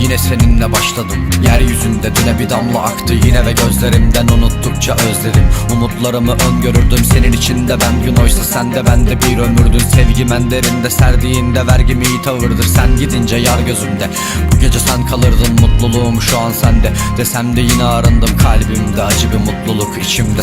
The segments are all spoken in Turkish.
Yine seninle başladım. Yeryüzünde düne bir damla aktı Yine ve gözlerimden unuttukça özledim. Umutlarımı öngörürdüm Senin içinde ben gün oysa sen de ben de bir ömürdün. Sevgim en derinde serdiğinde vergim iyi tavırdır. Sen gidince yar gözümde Bu gece sen kalırdın mutluluğum şu an sende. Desem de yine arındım kalbimde acı bir mutluluk içimde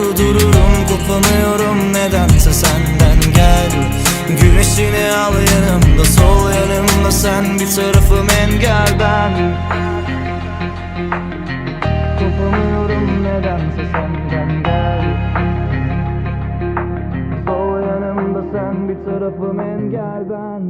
Güneşini al yanımda sol yanımda. Sen bir tarafım engel ben. Kopamıyorum nedense senden gel. Sol yanımda sen bir tarafım engel ben